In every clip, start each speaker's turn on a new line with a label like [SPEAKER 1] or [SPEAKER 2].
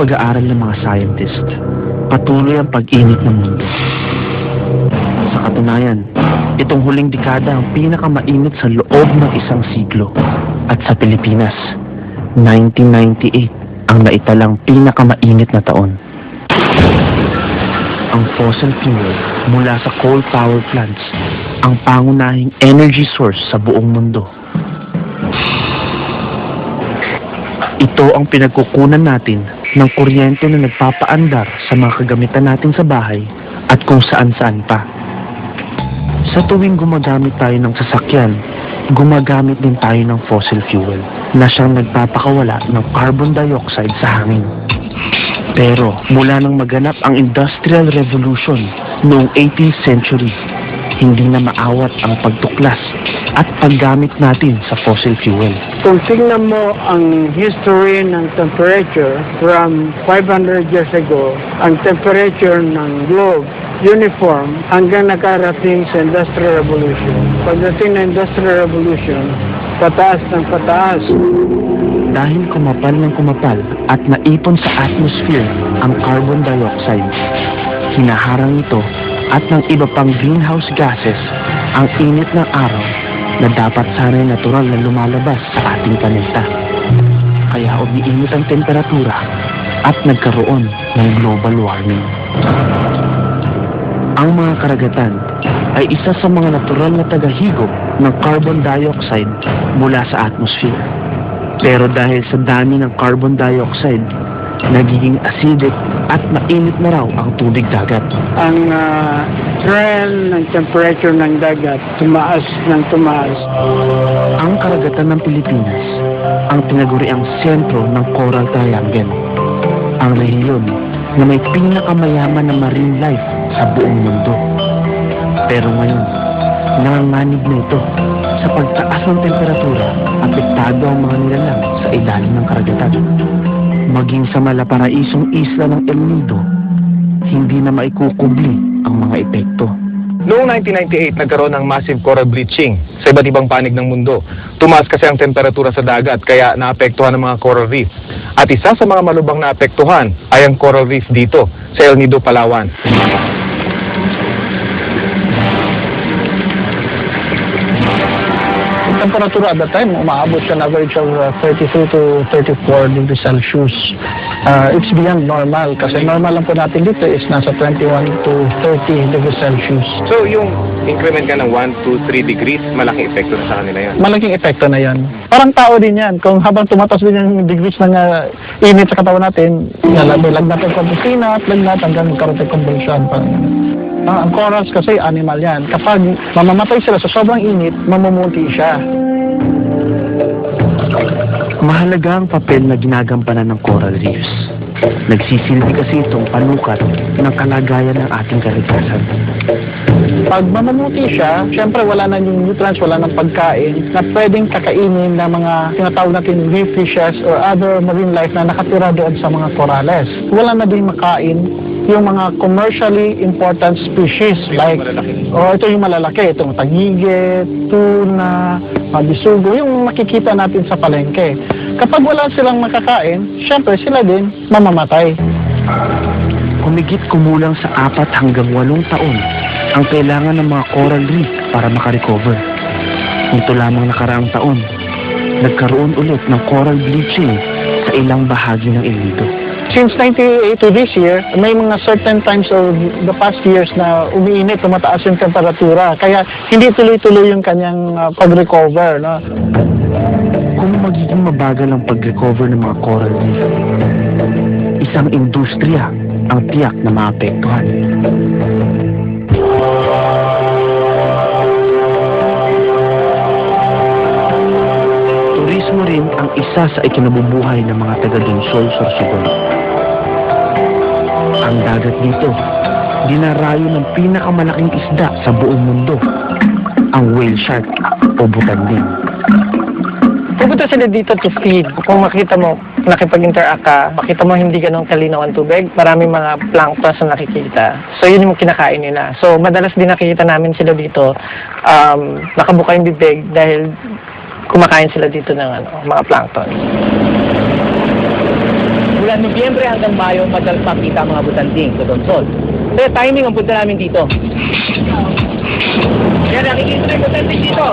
[SPEAKER 1] pag-aaral ng mga scientist, patuloy ang pag-init ng mundo. Sa katunayan, itong huling dekada ang pinakamainit sa loob ng isang siglo. At sa Pilipinas, 1998 ang naitalang pinakamainit na taon. Ang fossil fuel mula sa coal power plants ang pangunahing energy source sa buong mundo. Ito ang pinagkukunan natin ng kuryente na nagpapaandar sa mga kagamitan natin sa bahay at kung saan-saan pa. Sa tuwing gumagamit tayo ng sasakyan, gumagamit din tayo ng fossil fuel na siyang nagpapakawala ng carbon dioxide sa hangin. Pero mula nang maganap ang Industrial Revolution noong 18th century, hindi na maawat ang pagtuklas at paggamit natin sa fossil fuel.
[SPEAKER 2] Kung tingnan mo ang history ng temperature from 500 years ago, ang temperature ng globe uniform hanggang nakarating sa Industrial Revolution. Pagdating ng Industrial Revolution, pataas ng pataas.
[SPEAKER 1] Dahil kumapal ng kumapal at naipon sa atmosphere ang carbon dioxide, hinaharang ito at ng iba pang greenhouse gases ang init ng araw na dapat sana'y natural na lumalabas sa ating planeta. Kaya umiinit ang temperatura at nagkaroon ng global warming. Ang mga karagatan ay isa sa mga natural na tagahigop ng carbon dioxide mula sa atmosphere. Pero dahil sa dami ng carbon dioxide, nagiging acidic at mainit na raw ang tubig dagat.
[SPEAKER 2] Ang ah, trend ng temperature ng dagat tumaas ng tumaas.
[SPEAKER 1] Ang karagatan ng Pilipinas ang tinaguriang sentro ng Coral Triangle. Ang rehiyon na may pinakamayaman na marine life sa buong mundo. Pero ngayon, nanganganib na ito sa pagtaas ng temperatura, apektado ang mga nilalang sa ilalim ng karagatan. Maging sa malaparaisong isla ng El Nido, hindi na maikukubli ang mga epekto.
[SPEAKER 3] Noong 1998, nagkaroon ng massive coral bleaching sa iba't ibang panig ng mundo. Tumaas kasi ang temperatura sa dagat kaya naapektuhan ang mga coral reef. At isa sa mga malubang naapektuhan ay ang coral reef dito sa El Nido, Palawan.
[SPEAKER 4] Yung temperature at that time, umaabot siya ng average of uh, 32 to 34 degrees Celsius. Uh, it's beyond normal kasi normal lang po natin dito is nasa 21 to 30 degrees Celsius.
[SPEAKER 3] So yung increment ka ng 1 to 3 degrees, malaking epekto na sa kanila yan.
[SPEAKER 4] Malaking epekto na yan. Parang tao din yan. Kung habang tumataas din yung degrees ng uh, init sa katawan natin, lalagay lagnat ang kontrasina at lagnat hanggang magkaroon ng convulsion. Parang Ah, ang corals kasi animal yan. Kapag mamamatay sila sa sobrang init, mamumuti siya.
[SPEAKER 1] Mahalaga ang papel na ginagampanan ng coral reefs. Nagsisilbi kasi itong panukat ng kalagayan ng ating kalikasan.
[SPEAKER 4] Pag mamamuti siya, syempre wala na yung nutrients, wala nang pagkain na pwedeng kakainin ng mga tinatawag natin reef fishes or other marine life na nakatira doon sa mga corales. Wala na din makain yung mga commercially important species like oh, ito yung malalaki, itong tagige, tuna, mabisugo, yung makikita natin sa palengke. Kapag wala silang makakain, syempre sila din mamamatay.
[SPEAKER 1] Humigit kumulang sa apat hanggang walong taon ang kailangan ng mga coral reef para makarecover. Nito lamang nakaraang taon, nagkaroon ulit ng coral bleaching sa ilang bahagi ng El Nido.
[SPEAKER 4] Since 1988 to this year, may mga certain times of the past years na umiinit, tumataas yung temperatura. Kaya hindi tuloy-tuloy yung kanyang uh, pag-recover. No?
[SPEAKER 1] Kung magiging mabagal ang pag-recover ng mga coral reef, isang industriya ang tiyak na maapektuhan. Turismo rin ang isa sa ikinabubuhay ng mga taga-Donsol, Sorsogon. Ang dagat dito, dinarayo ng pinakamalaking isda sa buong mundo, ang whale shark o butanding.
[SPEAKER 5] Pupunta sila dito to feed. Kung makita mo, nakipag-interact ka, makita mo hindi ganun kalinaw ang tubig, maraming mga planktons na nakikita. So, yun yung kinakain nila. So, madalas din nakikita namin sila dito, um, nakabuka yung bibig dahil kumakain sila dito ng ano, mga plankton.
[SPEAKER 6] Mula Nobyembre hanggang Mayo, madalas makita mga butanding sa Donsol. Kaya timing ang punta namin dito. Yan, nakikita na yung butanding dito.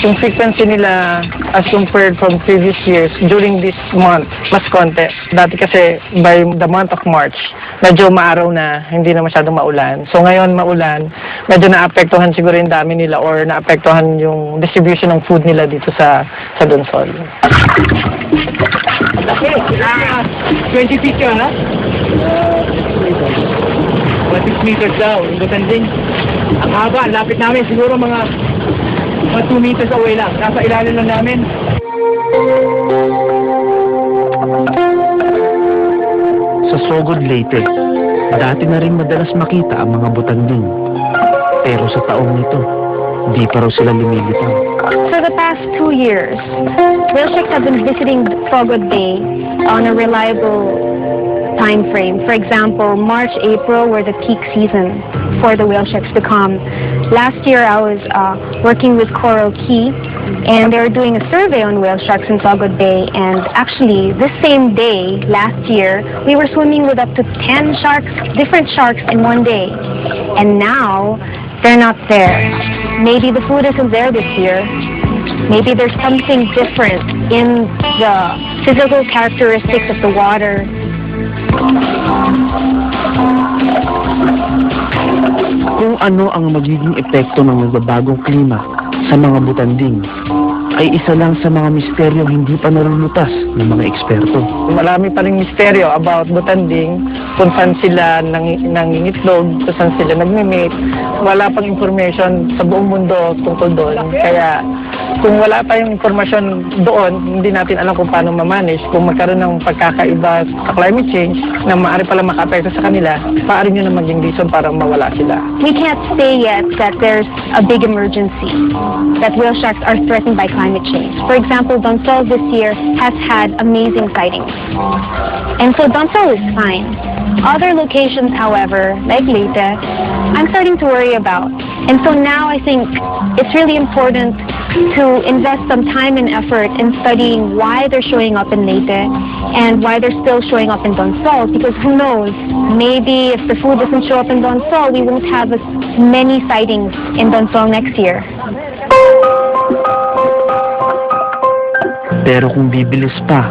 [SPEAKER 5] Yung frequency nila as compared from previous years during this month, mas konti. Dati kasi by the month of March, medyo maaraw na, hindi na masyadong maulan. So ngayon maulan, medyo naapektuhan siguro yung dami nila or naapektuhan yung distribution ng food nila dito sa sa Donsol.
[SPEAKER 6] Okay, ah, 20 feet yun, ha? Uh, 6 meters daw, yung. Ang haba, lapit namin, siguro mga mga 2 meters away lang. Nasa ilalim lang namin.
[SPEAKER 1] Sa Sogod Leyte, dati na rin madalas makita ang mga butanding. Pero sa taong ito, di pa raw sila lumilitaw.
[SPEAKER 7] For the past two years, whale sharks have been visiting Frogwood Bay on a reliable time frame. For example, March, April were the peak season for the whale sharks to come. Last year, I was uh, working with Coral Key, and they were doing a survey on whale sharks in Frogwood Bay. And actually, this same day, last year, we were swimming with up to 10 sharks, different sharks in one day. And now, they're not there. Maybe the food isn't there this year. Maybe there's something different in the physical characteristics of the water.
[SPEAKER 1] Ano ang magiging epekto ng nagbabagong klima sa mga butanding, ay isa lang sa mga misteryong hindi pa narulutas ng mga eksperto.
[SPEAKER 5] Marami pa rin misteryo about butanding, kung saan sila nang, nangingitlog, kung saan sila nagme-mate. Wala pang information sa buong mundo tungkol doon. Kaya kung wala pa yung informasyon doon, hindi natin alam kung paano ma-manage. Kung magkaroon ng pagkakaiba sa climate change na maaari pala maka-apekto sa kanila, maaari nyo na maging reason para mawala sila.
[SPEAKER 7] We can't say yet that there's a big emergency, that whale sharks are threatened by climate change. For example, Donsol this year has had amazing sightings. And so Donsol is fine. Other locations, however, like Leyte, I'm starting to worry about. And so now I think it's really important to invest some time and effort in studying why they're showing up in Leyte and why they're still showing up in Donsol because who knows, maybe if the food doesn't show up in Donsol, we won't have as many sightings in Donsol next year.
[SPEAKER 1] Pero kung bibilis pa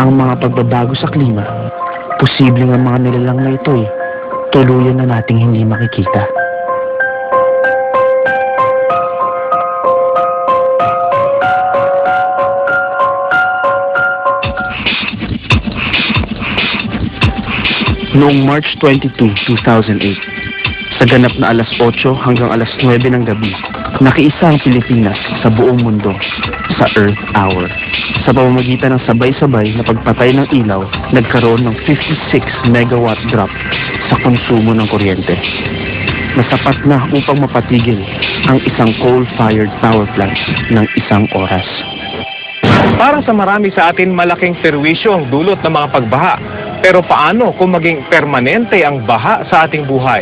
[SPEAKER 1] ang mga pagbabago sa klima, posibleng ang mga nilalang na ito ay tuluyan na nating hindi makikita. Noong March 22, 2008, sa ganap na alas 8 hanggang alas 9 ng gabi, nakiisa ang Pilipinas sa buong mundo sa Earth Hour. Sa pamamagitan ng sabay-sabay na pagpatay ng ilaw, nagkaroon ng 56 megawatt drop sa konsumo ng kuryente. Nasapat na upang mapatigil ang isang coal-fired power plant ng isang oras.
[SPEAKER 3] Para sa marami sa atin, malaking perwisyo ang dulot ng mga pagbaha. Pero paano kung maging permanente ang baha sa ating buhay?